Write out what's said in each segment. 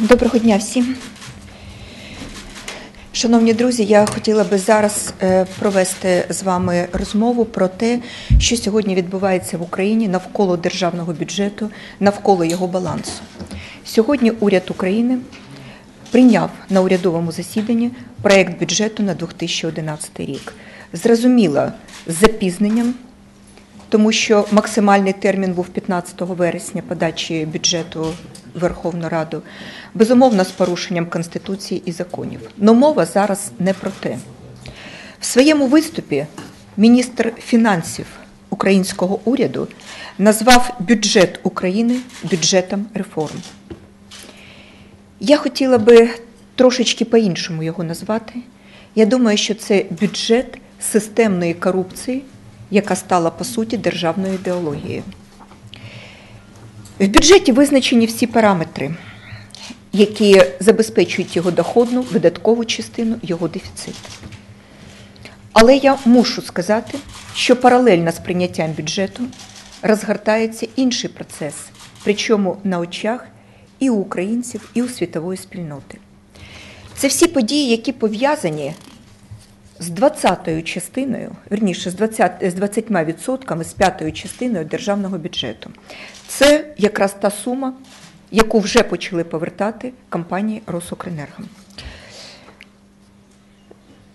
Доброго дня всім. Шановні друзі, я хотіла би зараз е, провести з вами розмову про те, що сьогодні відбувається в Україні навколо державного бюджету, навколо його балансу. Сьогодні уряд України прийняв на урядовому засіданні проект бюджету на 2011 рік. Зрозуміло, з запізненням, тому що максимальний термін був 15 вересня подачі бюджету Верховну Раду, безумовно, з порушенням Конституції і законів. Но мова зараз не про те. В своєму виступі міністр фінансів українського уряду назвав бюджет України бюджетом реформ. Я хотіла би трошечки по-іншому його назвати. Я думаю, що це бюджет системної корупції, яка стала по суті державною ідеологією. В бюджеті визначені всі параметри, які забезпечують його доходну, видаткову частину, його дефіцит. Але я мушу сказати, що паралельно з прийняттям бюджету розгортається інший процес, причому на очах і у українців, і у світової спільноти. Це всі події, які пов'язані з 20-ю частиною, верніше, з 20, з 20% з п'ятою частиною державного бюджету. Це якраз та сума, яку вже почали повертати компанії Росукренерго.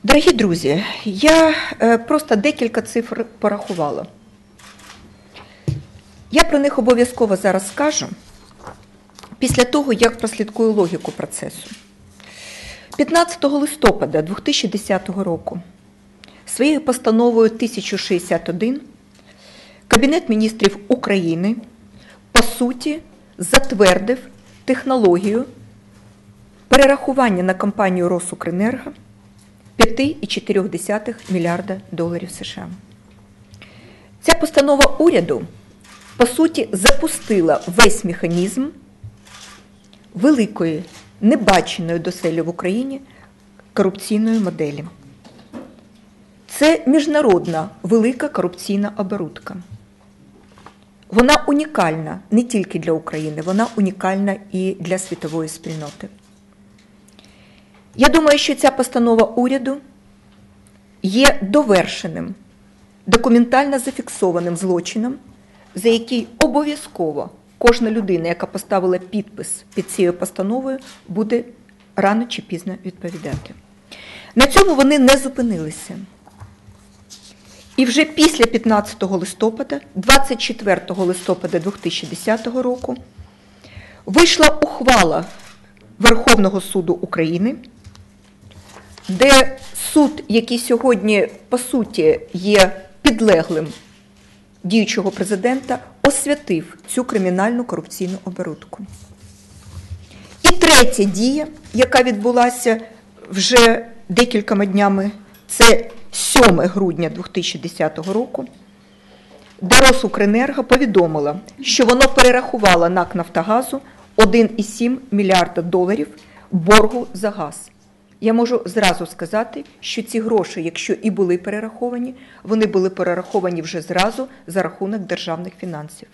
Дорогі друзі, я е, просто декілька цифр порахувала. Я про них обов'язково зараз скажу після того, як прослідкую логіку процесу. 15 листопада 2010 року своєю постановою 1061 Кабінет міністрів України по суті затвердив технологію перерахування на компанію Росукренерго 5,4 мільярда доларів США. Ця постанова уряду по суті запустила весь механізм великої небаченої доселі в Україні корупційної моделі. Це міжнародна велика корупційна оборудка. Вона унікальна не тільки для України, вона унікальна і для світової спільноти. Я думаю, що ця постанова уряду є довершеним, документально зафіксованим злочином, за який обов'язково кожна людина, яка поставила підпис під цією постановою, буде рано чи пізно відповідати. На цьому вони не зупинилися. І вже після 15 листопада, 24 листопада 2010 року, вийшла ухвала Верховного суду України, де суд, який сьогодні по суті є підлеглим діючого президента, освятив цю кримінальну корупційну оборудку. І третя дія, яка відбулася вже декількома днями, це 7 грудня 2010 року, де Росукренерго повідомила, що воно перерахувало НАК Нафтогазу 1,7 мільярда доларів боргу за газ. Я можу зразу сказати, що ці гроші, якщо і були перераховані, вони були перераховані вже зразу за рахунок державних фінансів.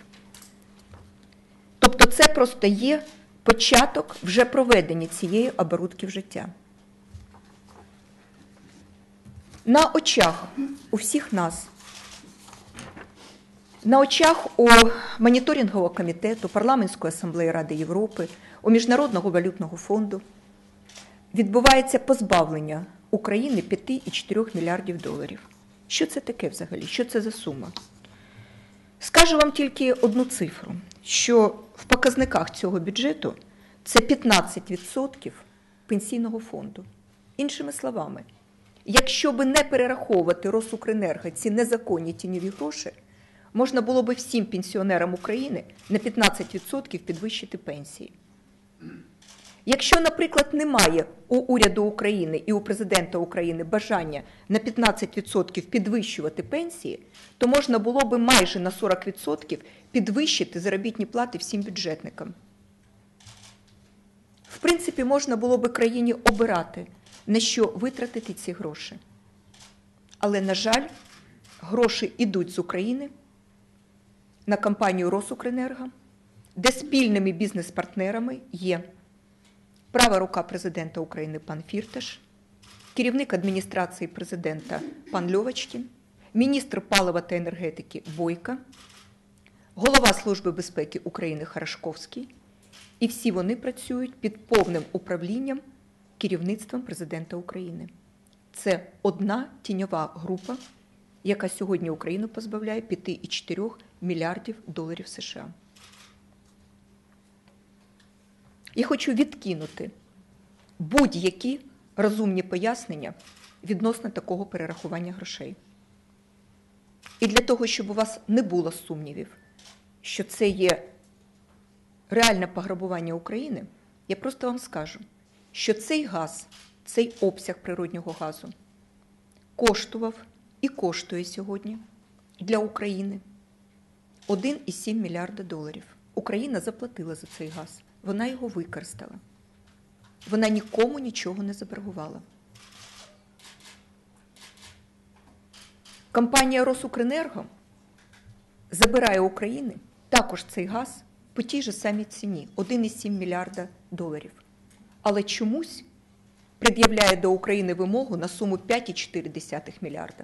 Тобто це просто є початок вже проведення цієї оборудки в життя. На очах у всіх нас, на очах у моніторингового комітету Парламентської асамблеї Ради Європи, у Міжнародного валютного фонду відбувається позбавлення України 5,4 мільярдів доларів. Що це таке взагалі? Що це за сума? Скажу вам тільки одну цифру: що в показниках цього бюджету це 15% пенсійного фонду. Іншими словами, якщо би не перераховувати Росукренерго ці незаконні тіньові гроші, можна було би всім пенсіонерам України на 15% підвищити пенсії. Якщо, наприклад, немає у уряду України і у президента України бажання на 15% підвищувати пенсії, то можна було би майже на 40% підвищити заробітні плати всім бюджетникам. В принципі, можна було би країні обирати, на що витратити ці гроші. Але, на жаль, гроші йдуть з України на компанію Росукренерго, де спільними бізнес-партнерами є права рука президента України пан Фірташ, керівник адміністрації президента пан Льовочкін, міністр палива та енергетики Бойка, голова Служби безпеки України Харашковський. І всі вони працюють під повним управлінням керівництвом президента України. Це одна тіньова група, яка сьогодні Україну позбавляє 5,4 мільярдів доларів США. Я хочу відкинути будь-які розумні пояснення відносно такого перерахування грошей. І для того, щоб у вас не було сумнівів, що це є реальне пограбування України, я просто вам скажу, що цей газ, цей обсяг природнього газу коштував і коштує сьогодні для України 1,7 мільярда доларів. Україна заплатила за цей газ, вона його використала. Вона нікому нічого не заборгувала. Компанія Росукренерго забирає України також цей газ по тій же самій ціні 1,7 мільярда доларів. Але чомусь пред'являє до України вимогу на суму 5,4 мільярда.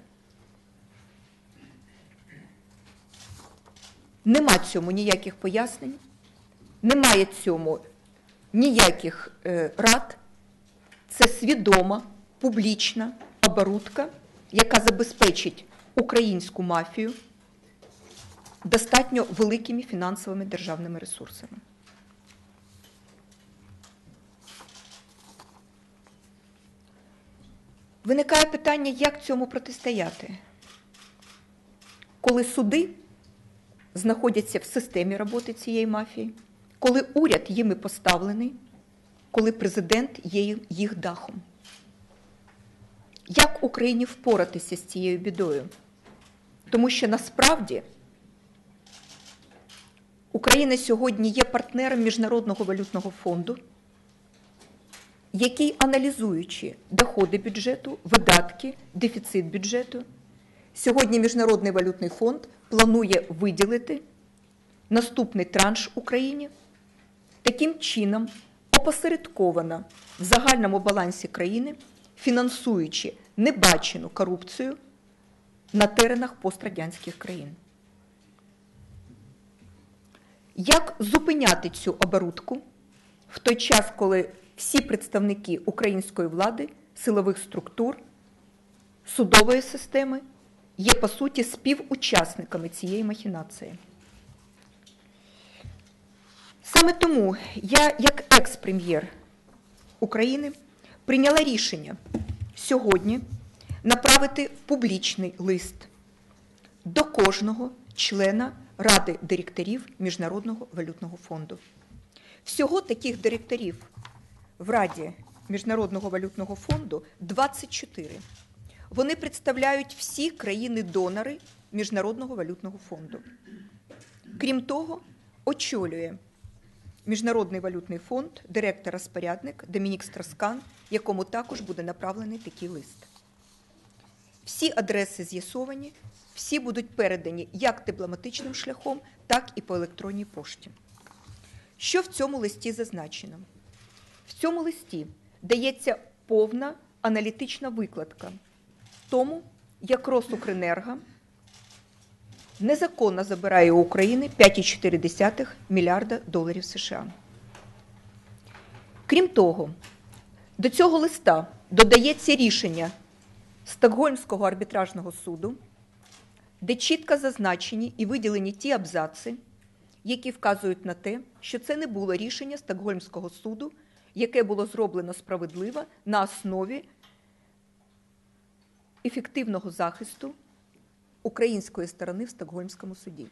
Нема цьому ніяких пояснень, немає цьому ніяких е, рад. Це свідома публічна оборудка, яка забезпечить українську мафію достатньо великими фінансовими державними ресурсами. Виникає питання, як цьому протистояти, коли суди знаходяться в системі роботи цієї мафії, коли уряд їми поставлений, коли президент є їх дахом. Як Україні впоратися з цією бідою? Тому що насправді Україна сьогодні є партнером Міжнародного валютного фонду, який, аналізуючи доходи бюджету, видатки, дефіцит бюджету, сьогодні Міжнародний валютний фонд планує виділити наступний транш Україні таким чином опосередковано в загальному балансі країни, фінансуючи небачену корупцію на теренах пострадянських країн. Як зупиняти цю оборудку в той час, коли всі представники української влади, силових структур, судової системи є по суті співучасниками цієї махінації? Саме тому я, як екс-прем'єр України, прийняла рішення сьогодні направити публічний лист до кожного члена Ради директорів Міжнародного валютного фонду. Всього таких директорів в Раді Міжнародного валютного фонду 24. Вони представляють всі країни-донори Міжнародного валютного фонду. Крім того, очолює Міжнародний валютний фонд, директор-розпорядник Домінік Страскан, якому також буде направлений такий лист. Всі адреси з'ясовані, всі будуть передані як дипломатичним шляхом, так і по електронній пошті. Що в цьому листі зазначено? В цьому листі дається повна аналітична викладка тому, як Росукренерго незаконно забирає у України 5,4 мільярда доларів США. Крім того, до цього листа додається рішення Стокгольмського арбітражного суду, де чітко зазначені і виділені ті абзаци, які вказують на те, що це не було рішення Стокгольмського суду, яке було зроблено справедливо на основі ефективного захисту української сторони в Стокгольмському суді.